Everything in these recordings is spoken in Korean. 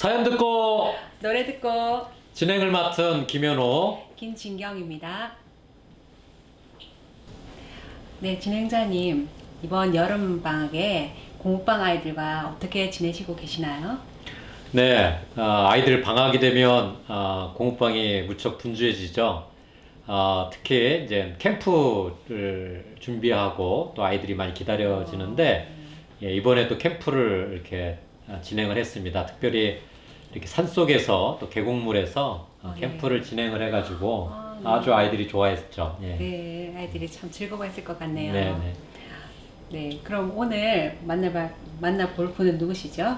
사연 듣고 노래 듣고 진행을 맡은 김현호. 김진경입니다. 네, 진행자님 이번 여름 방학에 공부방 아이들과 어떻게 지내시고 계시나요? 네, 어, 아이들 방학이 되면 어, 공부방이 무척 분주해지죠. 어, 특히 이제 캠프를 준비하고 또 아이들이 많이 기다려지는데 예, 이번에 또 캠프를 이렇게 어, 진행을 했습니다. 특별히 이렇게 산 속에서 또 계곡물에서 어, 아, 예. 캠프를 진행을 해가지고 아, 네. 아주 아이들이 좋아했죠. 예. 네, 아이들이 참 즐거워했을 것 같네요. 네, 네. 네, 그럼 오늘 만나봐 만나볼 분은 누구시죠?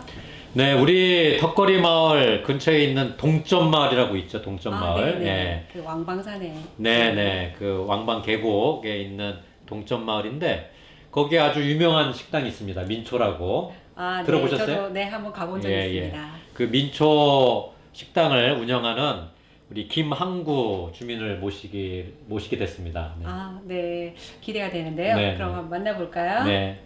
네, 우리 덕거리 마을 근처에 있는 동점 마을이라고 있죠. 동점 마을. 네네. 예. 그 왕방산에. 네, 네. 그 왕방 계곡에 있는 동점 마을인데 거기에 아주 유명한 식당이 있습니다. 민초라고. 아, 네, 들어보셨어요? 저도 네 한번 가본 적 예, 예. 있습니다. 그 민초 식당을 운영하는 우리 김항구 주민을 모시기 모시게 됐습니다. 네. 아, 네, 기대가 되는데요. 네, 그럼 네. 한번 만나볼까요? 네.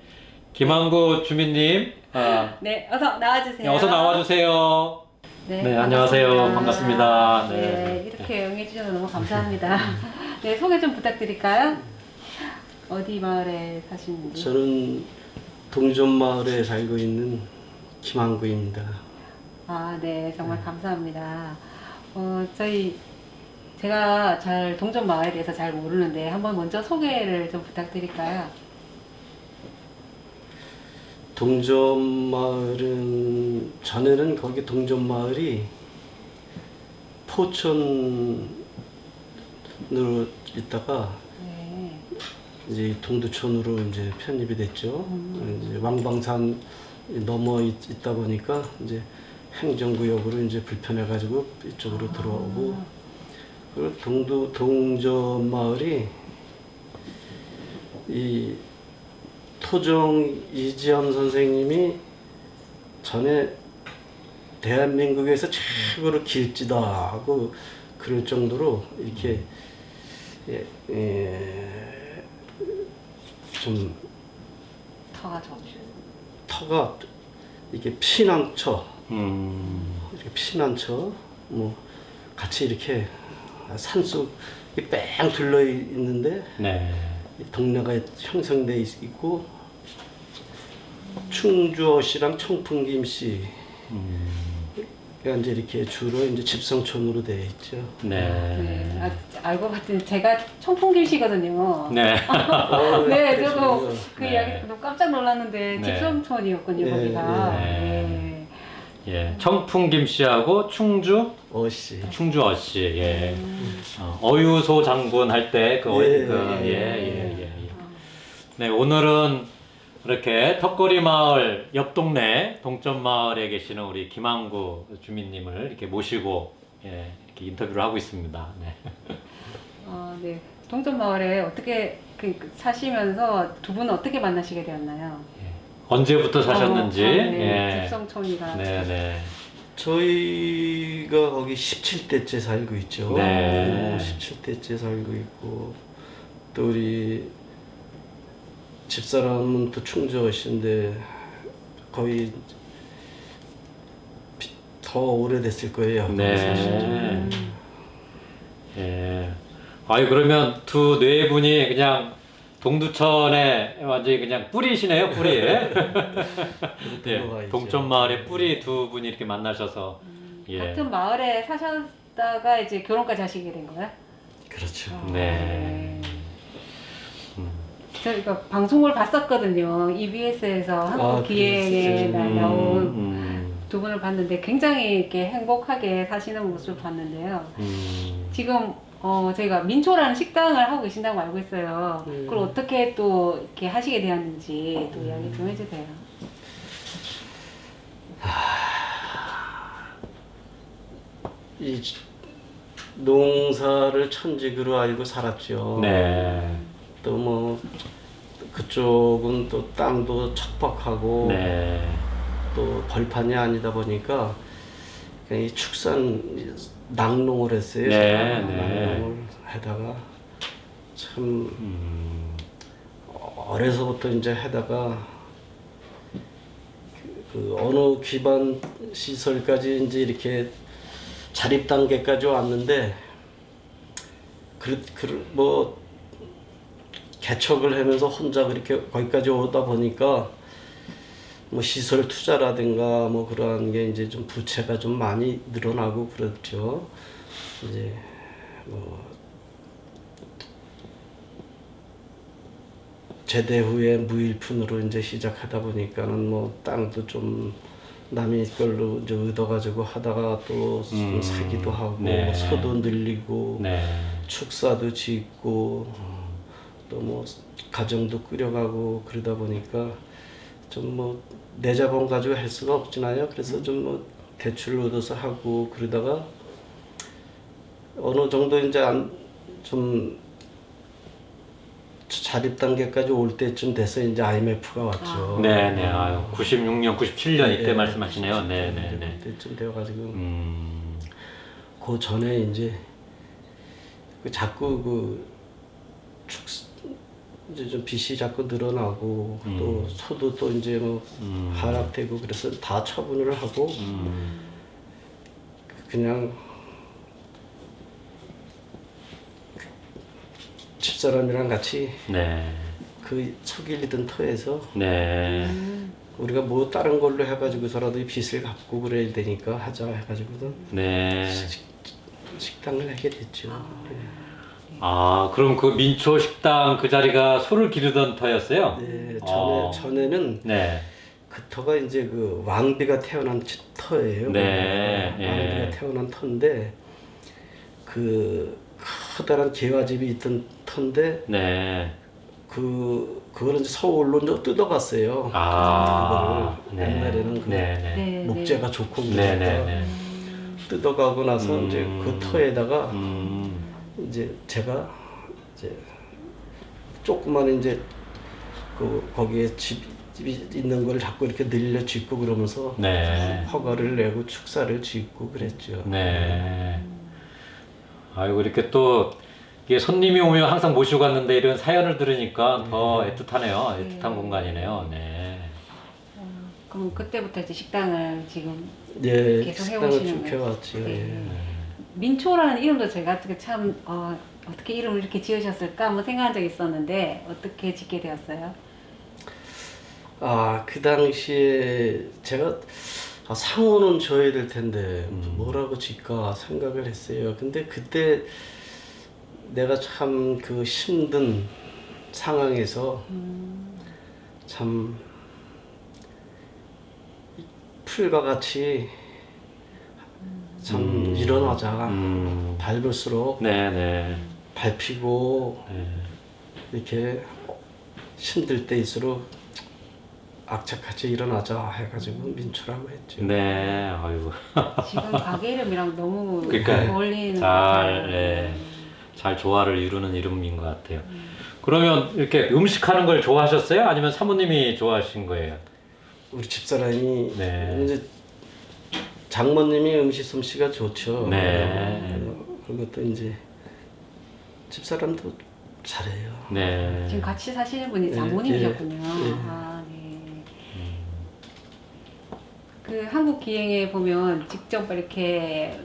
김항구 주민님, 아, 네, 어서 나와주세요. 네, 어서 나와주세요. 네, 네, 안녕하세요. 반갑습니다. 네, 네. 이렇게 응해 주셔서 너무 감사합니다. 네, 소개 좀 부탁드릴까요? 어디 마을에 사시는지? 저는 동전 마을에 살고 있는 김한구입니다. 아, 네, 정말 감사합니다. 어, 저희 제가 잘 동전 마을에 대해서 잘 모르는데 한번 먼저 소개를 좀 부탁드릴까요? 동전마을은 전에는 거기 동전마을이 포천으로 있다가 네. 이제 동두천으로 이제 편입이 됐죠. 이제 왕방산 넘어 있, 있다 보니까 이제 행정구역으로 이제 불편해가지고 이쪽으로 들어오고 그리고 동두 동전 마을이 이 토종 이지연 선생님이 전에 대한민국에서 최고로 길지다 하고 그럴 정도로 이렇게 예, 예, 좀 터가 좋으셔. 터가 이게 피난처 음, 이렇게 피난처 뭐 같이 이렇게 산속 뺑 둘러 있는데 네. 이 동네가 형성돼 있- 있고 충주어 씨랑 청풍김 씨 음, 가 이제 이렇게 주로 이제 집성촌으로 되어 있죠. 네. 네, 아, 알고 봤더니 제가 청풍김씨거든요. 네. 어, 네, 저도 그러시군요. 그 네. 이야기 듣고 깜짝 놀랐는데 네. 집성촌이었군요, 네, 거기가. 네. 네. 예, 청풍 김씨하고 충주 어씨. 충주 어씨 예. 어, 어유소 장군 할 때그 예, 그, 예, 예, 예, 예, 예. 네, 오늘은 이렇게 턱거리 마을 옆 동네 동점 마을에 계시는 우리 김항구 주민님을 이렇게 모시고 예, 이렇게 인터뷰를 하고 있습니다. 네. 어, 네. 동전 마을에 어떻게 그, 그 사시면서 두 분은 어떻게 만나시게 되었나요? 언제부터 사셨는지 어, 아, 네. 예. 집성촌이가. 네, 네. 저희가 거기 17대째 살고 있죠. 네. 17대째 살고 있고 또 우리 집사람은 또 충주어씨인데 거의 비- 더 오래됐을 거예요. 네. 예. 아유 그러면 두 네 분이 그냥 동두천에 완전히 그냥 뿌리시네요 뿌리. 예. 동천 마을의 뿌리 두 분이 이렇게 만나셔서 예. 같은 마을에 사셨다가 이제 결혼까지 하시게 된 거예요? 그렇죠. 네. 음. 저희가 방송을 봤었거든요. EBS에서 한국 아, 기획에 그랬어요. 나온 음, 두 분을 봤는데 굉장히 이렇게 행복하게 사시는 모습을 봤는데요. 음. 지금 어, 저희가 민초라는 식당을 하고 계신다고 알고 있어요. 음. 그걸 어떻게 또 이렇게 하시게 되었는지 또 이야기 좀 해주세요. 이 농사를 천직으로 알고 살았죠. 네. 또 뭐 그쪽은 또 땅도 척박하고 네. 또 벌판이 아니다 보니까 그냥 이 축산 낙농을 했어요. 네, 제가. 네. 낙농을 하다가 참 음. 어려서부터 이제 하다가 그, 그 어느 기반 시설까지 이제 이렇게 자립 단계까지 왔는데 그, 그, 뭐 개척을 하면서 혼자 그렇게 거기까지 오다 보니까 뭐 시설 투자라든가 뭐 그러한 게 이제 좀 부채가 좀 많이 늘어나고 그렇죠. 이제 뭐 제대 후에 무일푼으로 이제 시작하다 보니까는 뭐 땅도 좀 남의 걸로 이제 얻어가지고 하다가 또 음, 사기도 하고 네. 소도 늘리고 네. 축사도 짓고 또 뭐 가정도 꾸려가고 그러다 보니까 좀 뭐 내 자본 가지고 할 수가 없잖아요. 그래서 좀 뭐 대출 얻어서 하고 그러다가 어느 정도 이제 안, 좀 자립 단계까지 올 때쯤 돼서 이제 IMF가 왔죠. 네, 네. 아유, 96년, 97년 이때 네, 말씀하시네요. 네, 네, 네. 그때쯤 돼가지고 음. 그 전에 이제 그 자꾸 그 축, 이제 좀 빚이 자꾸 늘어나고 또 소도 또 이제 뭐 음. 하락되고 그래서 다 처분을 하고 음. 그냥 집사람이랑 같이 네. 그 속일리던 터에서 네. 우리가 뭐 다른 걸로 해가지고서라도 이 빚을 갚고 그래야 되니까 하자 해가지고는 네. 식당을 하게 됐죠. 아, 그럼 그 민초 식당 그 자리가 소를 기르던 터였어요? 네, 전에 어. 전에는 네. 그 터가 이제 그 왕비가 태어난 치- 터예요. 네, 왕비가 예. 태어난 터인데 그 커다란 개화집이 있던 터인데 네. 그 그거는 이제 서울로 이제 뜯어갔어요. 아, 그거를 옛날에는 그 네, 네. 네, 목재가 좋고 네, 그러니까 네, 네. 뜯어가고 나서 음. 이제 그 터에다가 음. 이제 제가 이제 조그만 이제 그 거기에 집 집이 있는 걸 자꾸 이렇게 늘려 짓고 그러면서 네. 허가를 내고 축사를 짓고 그랬죠. 네. 아이고 이렇게 또 이게 손님이 오면 항상 모시고 갔는데 이런 사연을 들으니까 더 애틋하네요. 애틋한 공간이네요. 네. 어, 그럼 그때부터 이제 식당을 지금 예, 계속 식당을 해오시는 쭉 거예요? 해왔죠. 예. 네. 민초라는 이름도 제가 어떻게 참 어, 어떻게 이름을 이렇게 지으셨을까 한번 생각한 적이 있었는데 어떻게 짓게 되었어요? 아, 그 당시에 제가 아, 상호는 줘야 될 텐데 뭐라고 짓까 생각을 했어요. 근데 그때 내가 참 그 힘든 상황에서 참 풀과 같이 참 일어나자. 음. 밟을수록 네, 네. 밟히고 네. 이렇게 힘들 때일수록 악착같이 일어나자 해가지고 민초라고 했죠. 네. 아이고. 지금 가게 이름이랑 너무 그러니까요. 어울리는 것 잘, 같아요. 예. 잘 조화를 이루는 이름인 것 같아요. 그러면 이렇게 음식 하는 걸 좋아하셨어요? 아니면 사모님이 좋아하신 거예요? 우리 집사람이 네. 이제 장모님이 음식 솜씨가 좋죠. 네. 그리고 또 이제 집사람도 잘해요. 네. 지금 같이 사시는 분이 네, 장모님이셨군요. 네, 네. 아, 네. 그 한국 기행에 보면 직접 이렇게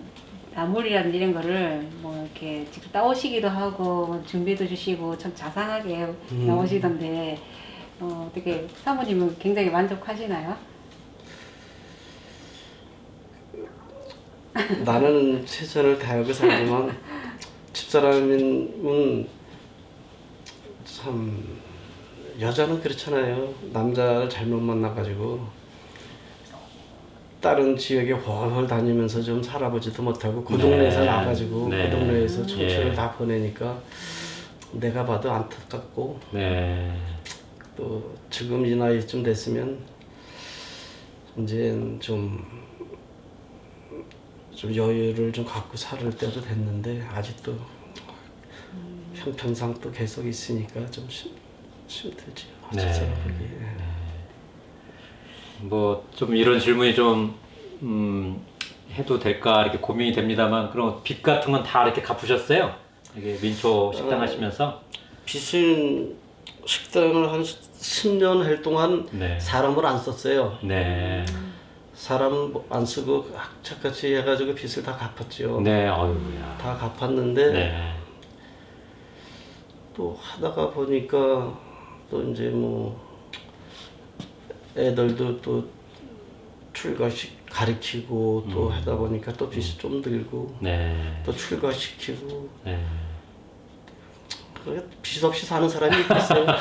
나물이라든지 이런 거를 뭐 이렇게 직접 따오시기도 하고 뭐 준비도 주시고 참 자상하게 음. 나오시던데 어, 어떻게 사모님은 굉장히 만족하시나요? 나는 최선을 다하고 살지만 집사람은 참 여자는 그렇잖아요. 남자를 잘못 만나가지고 다른 지역에 훨훨 다니면서 좀 살아보지도 못하고 그 네. 동네에서 나가지고 네. 그 동네에서 청춘을 예. 다 보내니까 내가 봐도 안타깝고 네. 또 지금 이 나이쯤 됐으면 이제 좀, 좀 여유를 좀 갖고 살을 때도 됐는데 아직도 형편상 또 계속 있으니까 좀 힘, 힘들지. 네. 집사람이. 뭐좀 이런 질문이 좀 음, 해도 될까 이렇게 고민이 됩니다만 그럼 빚 같은 건 다 이렇게 갚으셨어요? 이게 민초 식당 어. 하시면서? 빚은 식당을 한 10년 할 동안 네. 사람을 안 썼어요. 네. 사람 안 쓰고 악착같이 해가지고 빚을 다 갚았죠. 네. 어유야. 다 갚았는데 네. 또 하다가 보니까 또 이제 뭐 애들도 또 출가식 가르치고 또 음. 하다 보니까 또 빚이 좀 들고 네. 또 출가시키고 네. 빚 없이 사는 사람이 있겠어요.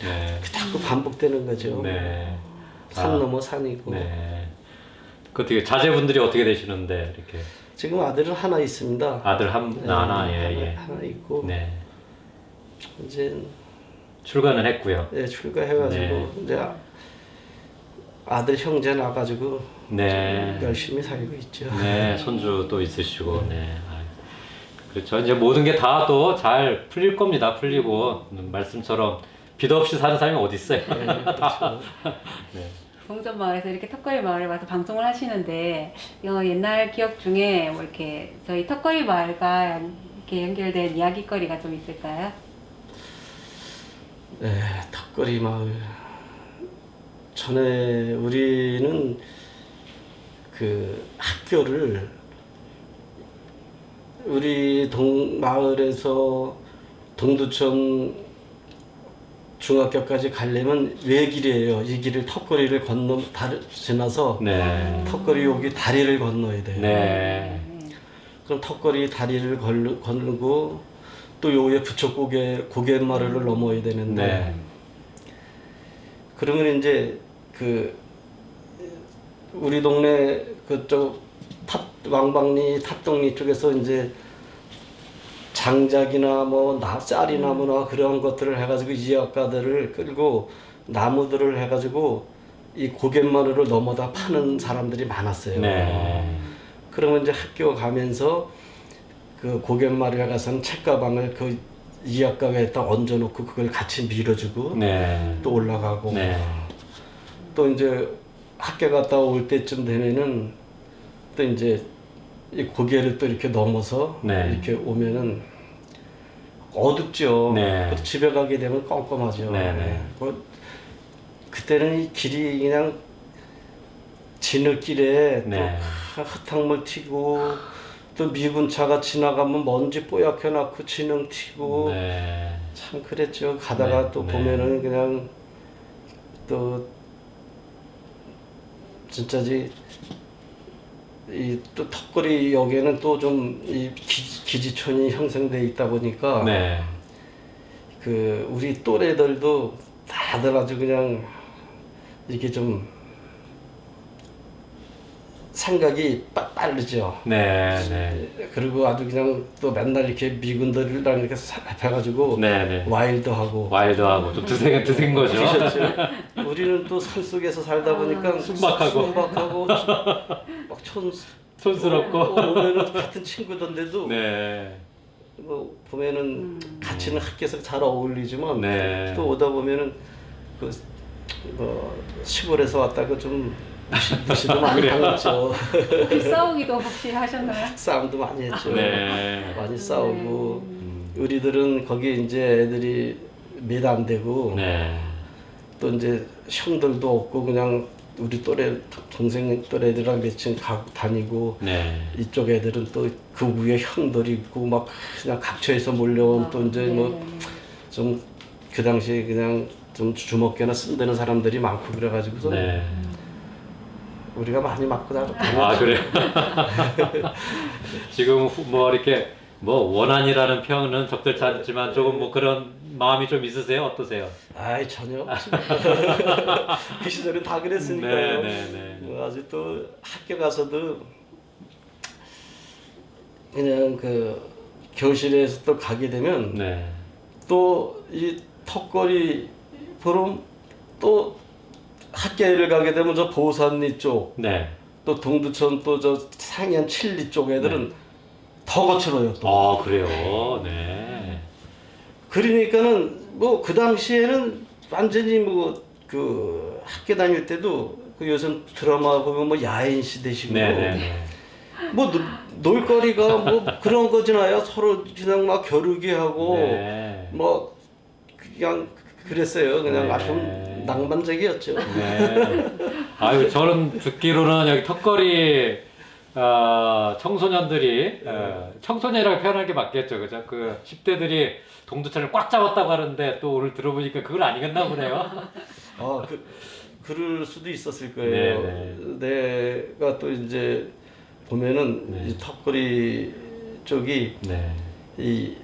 네. 자꾸 반복되는 거죠. 네. 산 아. 넘어 산이고 네. 그 어떻게 자제분들이 어떻게 되시는데 이렇게 지금 아들은 하나 있습니다. 아들 한 네, 하나 예 예. 하나, 있고 네. 이제 출가는 했고요. 예, 출가해가지고 네. 이제 아- 아들 형제 나가지고 네. 열심히 살고 있죠. 네, 손주 또 있으시고, 네. 아이, 그렇죠. 이제 모든 게 다 또 잘 풀릴 겁니다. 풀리고 음, 말씀처럼 빚 없이 사는 사람이 어디 있어요? 네, 그렇죠. 네. 동전 마을에서 이렇게 턱걸이 마을에 와서 방송을 하시는데 어, 옛날 기억 중에 뭐 이렇게 저희 턱걸이 마을과 이렇게 연결된 이야기거리가 좀 있을까요? 네, 턱걸이 마을. 전에 우리는 그 학교를 우리 동 마을에서 동두천 중학교까지 가려면 외길이에요. 이 길을 턱걸이를 건너 다리 지나서 네. 턱걸이 여기 다리를 건너야 돼요. 네. 그럼 턱걸이 다리를 걸, 걸고 또 요에 부처고개 고갯마루를 넘어야 되는데 네. 그러면 이제 그 우리 동네 그쪽 탑 왕방리 탑동리 쪽에서 이제 장작이나 뭐 나, 쌀이나무나 그런 것들을 해가지고 이학가들을 끌고 나무들을 해가지고 이 고갯마루를 넘어다 파는 사람들이 많았어요. 네. 그러면 이제 학교 가면서 그 고갯마루에 가서는 책가방을 그 이학가에다 얹어놓고 그걸 같이 밀어주고 네. 또 올라가고 네. 또 이제 학교 갔다 올 때쯤 되면은 또 이제 이 고개를 또 이렇게 넘어서 네. 이렇게 오면은 어둡죠. 네. 또 집에 가게 되면 껌껌하죠. 네, 네. 뭐 그때는 이 길이 그냥 진흙길에 네. 또 흙탕물 튀고 또 미군 차가 지나가면 먼지 뽀얗게 낳고 진흙 튀고 네. 참 그랬죠. 가다가 네, 또 네. 보면은 그냥 또 진짜지 이또 턱걸이 역에는 또 좀 이 기지촌이 형성돼 있다 보니까 네. 그 우리 또래들도 다들 아주 그냥 이렇게 좀 생각이 빠, 빠르죠. 네. 네. 그리고 아주 그냥 또 맨날 이렇게 미군들이랑 이렇게 해가지고 네. 네. 와일드하고 와일드하고 좀 드생 드생 거죠. 그렇죠. 우리는 또 산 속에서 살다 보니까 순박하고. 순박하고 막 촌 촌스럽고. 오면은 같은 친구던데도 네. 뭐 보면은 같이는 학교에서 잘 어울리지만 네. 또 오다 보면은 그 뭐 시골에서 왔다가 좀 무시, 무시도 많이 당했죠. 혹시 싸우기도 혹시 하셨나요? 싸움도 많이 했죠. 네. 많이 싸우고 음. 우리들은 거기 이제 애들이 몇 안 되고 네. 또 이제 형들도 없고 그냥 우리 또래 동생 또래들이랑 며칠 가고 다니고 네. 이쪽 애들은 또 그 위에 형들이 있고 막 그냥 각처에서 몰려온 또 이제 네, 뭐 네, 좀그 당시에 그냥 좀 주먹개나 쓴다는 사람들이 많고 그래가지고서 네. 우리가 많이 맞고 다녔 아 그래. 지금 후- 뭐 이렇게 뭐 원한이라는 표현은 적절치 않지만 조금 뭐 그런 마음이 좀 있으세요? 어떠세요? 아이 전혀 그 시절에 다 그랬으니까요. 네, 네, 네. 뭐 아주 또 학교 가서도 그냥 그 교실에서 또 가게 되면 네. 또이 턱걸이 보름 또 학교를 가게 되면 저 보산리 쪽, 네. 또 동두천 또 저 상현 칠리 쪽 애들은 더 거칠어요 또. 아 그래요. 네. 그러니까는 뭐 그 당시에는 완전히 뭐 그 학교 다닐 때도 그 요즘 드라마 보면 뭐 야인 시대시고 네, 네, 네. 뭐, 누- 놀거리가 뭐 그런 거지나요. 서로 그냥 막 겨루기 하고 네. 뭐 그냥 그랬어요. 그냥 네. 아 주 낭만적이었죠. 네. 아유, 저는 듣기로는 여기 턱걸이 어, 청소년들이 어, 청소년이라고 표현하는 게 맞겠죠, 그죠? 그 10대들이 동두천을 꽉 잡았다고 하는데 또 오늘 들어보니까 그건 아니겠나 보네요. 아, 그 그럴 수도 있었을 거예요. 내가 또 이제 보면은 네. 이 턱걸이 쪽이 네. 이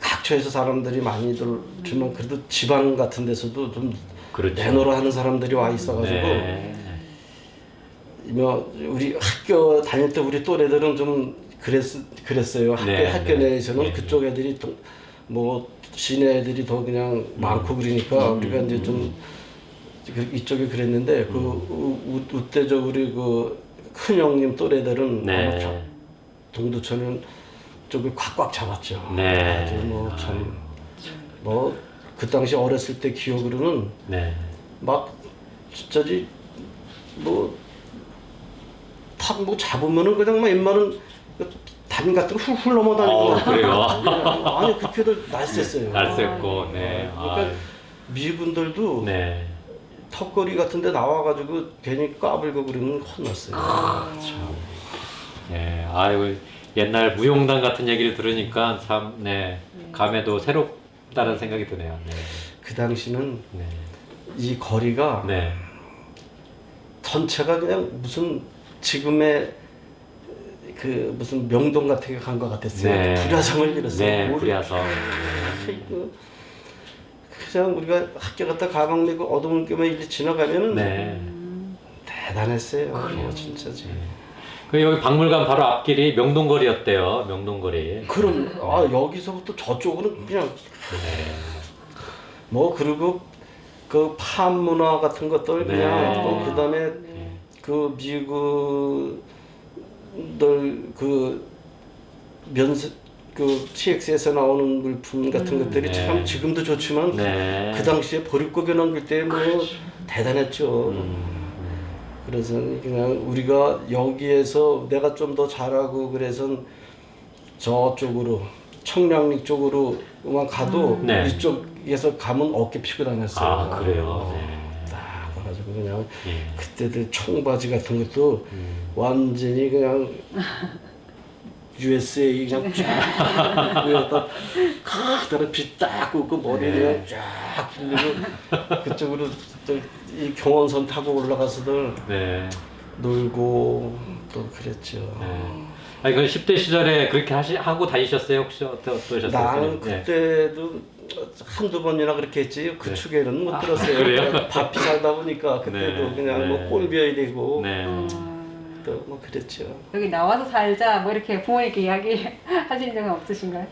각처에서 사람들이 많이들 주면 그래도 지방 같은 데서도 좀 그렇죠. 내노라 하는 사람들이 와 있어가지고 네. 뭐 우리 학교 다닐 때 우리 또래들은 좀 그랬 그랬어요. 학교 네, 학교 네. 내에서는 네. 그쪽 애들이 또 뭐 시내 애들이 더 그냥 많고 그러니까 우리가 이제 좀 그- 이쪽이 그랬는데 그 우- 우- 우때 저 우리 그큰 형님 또래들은 저- 네. 동두천은 쪽을 꽉꽉 잡았죠. 네. 아주 뭐참 뭐 그 당시 어렸을 때 기억으로는 네. 막 진짜지 뭐탁뭐 잡으면은 그냥 막 웬만한 담 같은 거 훌훌 넘어다니고 어, 그래요? 아니 그렇게도 날쌔어요. 날쌔고, 네. 그러니까 아유, 미군들도 네. 턱걸이 같은데 나와가지고 괜히 까불고 그러면 혼났어요. 네. 아유, 옛날 무용단 같은 얘기를 들으니까 참, 네. 감회도 새롭 다는 생각이 드네요. 네. 그 당시는 네. 이 거리가 네. 전체가 그냥 무슨 지금의 그 무슨 명동 같은 게 간 것 같았어요. 네. 불야성을 잃었어요. 네, 모르- 그래서. 그 그냥 우리가 학교 갔다 가방 메고 어두운 길만 이렇게 지나가면은 네. 대단했어요. 뭐 진짜지. 그 여기 박물관 바로 앞길이 명동거리였대요. 명동거리. 그럼 아 여기서부터 저쪽으로는 그냥 네. 뭐 그리고 그 판문화 같은 것들 네. 그냥 또 그다음에 네. 그 미국들 그 면세 그 TX에서 나오는 물품 같은 것들이 네. 참 지금도 좋지만 네. 그 당시에 보릿고개 남길 때뭐 대단했죠. 음. 그래서 그냥 우리가 여기에서 내가 좀 더 잘하고 그래서 저쪽으로 청량리 쪽으로만 가도 네. 이쪽에서 가면 어깨 피고 다녔어요. 아, 그래요. 네. 딱 가가지고 그냥 예. 그때들 청바지 같은 것도 음. 완전히 그냥 USA 그냥 쫙 위에다 그대로 빗딱 꽂고 머리 그냥 쫙 길리고 그쪽으로 또이 경원선 타고 올라가서들 네. 놀고 또 그랬죠. 네. 아니 그 10대 시절에 그렇게 하시 하고 다니셨어요? 혹시 어떠, 어떠셨어요? 나는 네. 그때도 한두 번이나 그렇게 했지 그 축에는 못 들었어요. 그래요? 바삐 살다 보니까 그때도 네, 그냥 네. 뭐 꼴벼야 되고 네. 음, 또뭐 그랬죠. 여기 나와서 살자 뭐 이렇게 부모님께 이야기 하신 적은 없으신가요?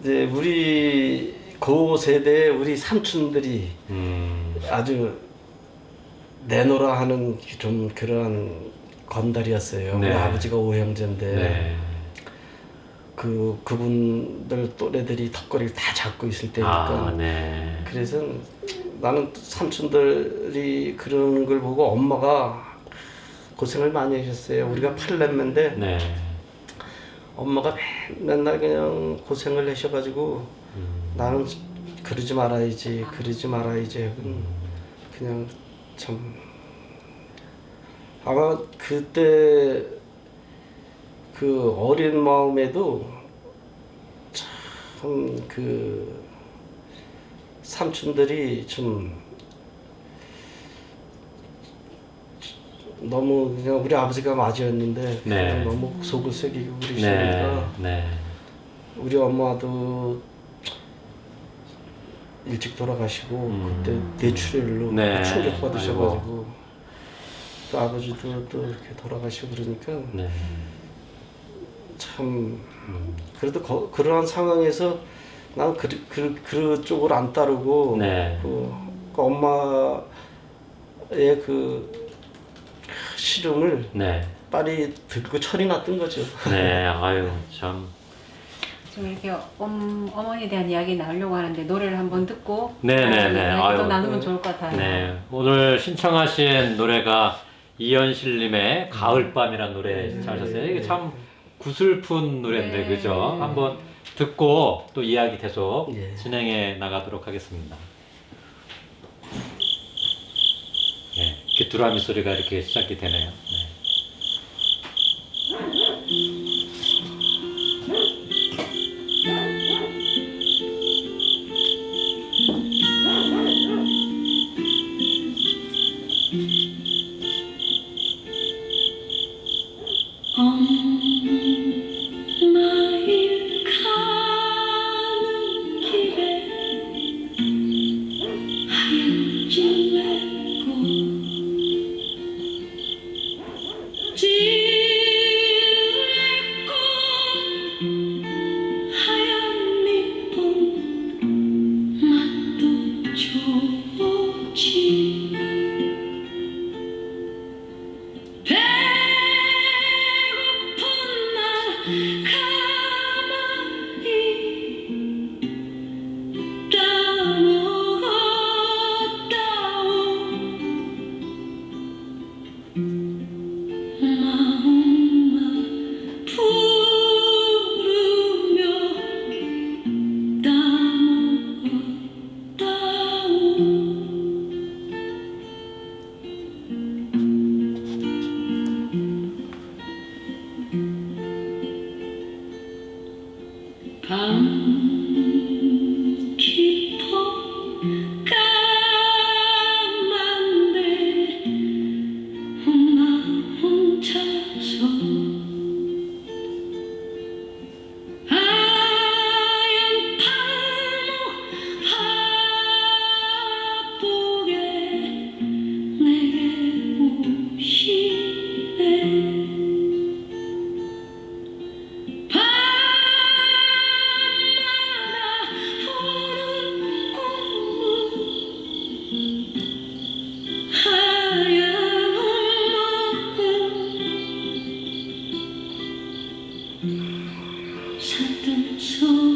이제 우리 그 세대 우리 삼촌들이 음. 아주 내노라 하는 좀 그러한 건달이었어요. 우리 네. 아버지가 오형제인데 네. 그 그분들 또래들이 턱걸이를 다 잡고 있을 때니까 아, 네. 그래서 나는 삼촌들이 그러는 걸 보고 엄마가 고생을 많이 하셨어요. 우리가 팔남매인데 네. 엄마가 맨- 맨날 그냥 고생을 하셔가지고 음. 나는 그러지 말아야지, 그러지 말아야지. 하고 그냥 참 아마 그때 그 어린 마음에도 참 그 삼촌들이 좀 너무 그냥 우리 아버지가 맞이였는데 네. 너무 속을 새기고 네. 그러시니까 네. 우리 엄마도 일찍 돌아가시고 음. 그때 뇌출혈로 네. 충격 받으셔가지고 또 아버지도 또 이렇게 돌아가시고 그러니까 네. 참 음. 그래도 거, 그러한 상황에서 난 그, 그, 그쪽을 안 따르고 네. 그, 그 엄마의 그 시름을 네. 빨리 듣고 철이 났던 거죠. 네. 아유 참. 좀 이렇게 엄, 어머니에 대한 이야기 나오려고 하는데 노래를 한번 듣고 네, 네네네. 네. 아유. 나누면 좋을 것 같아요. 네. 오늘 신청하신 노래가 이현실님의 가을밤이라는 노래 네. 신청하셨어요. 이게 참 구슬픈 노래인데 네. 그죠? 한번 듣고 또 이야기 계속 예. 진행해 나가도록 하겠습니다. 이렇게 두라미 소리가 이렇게 시작이 되네요. 네. come. 树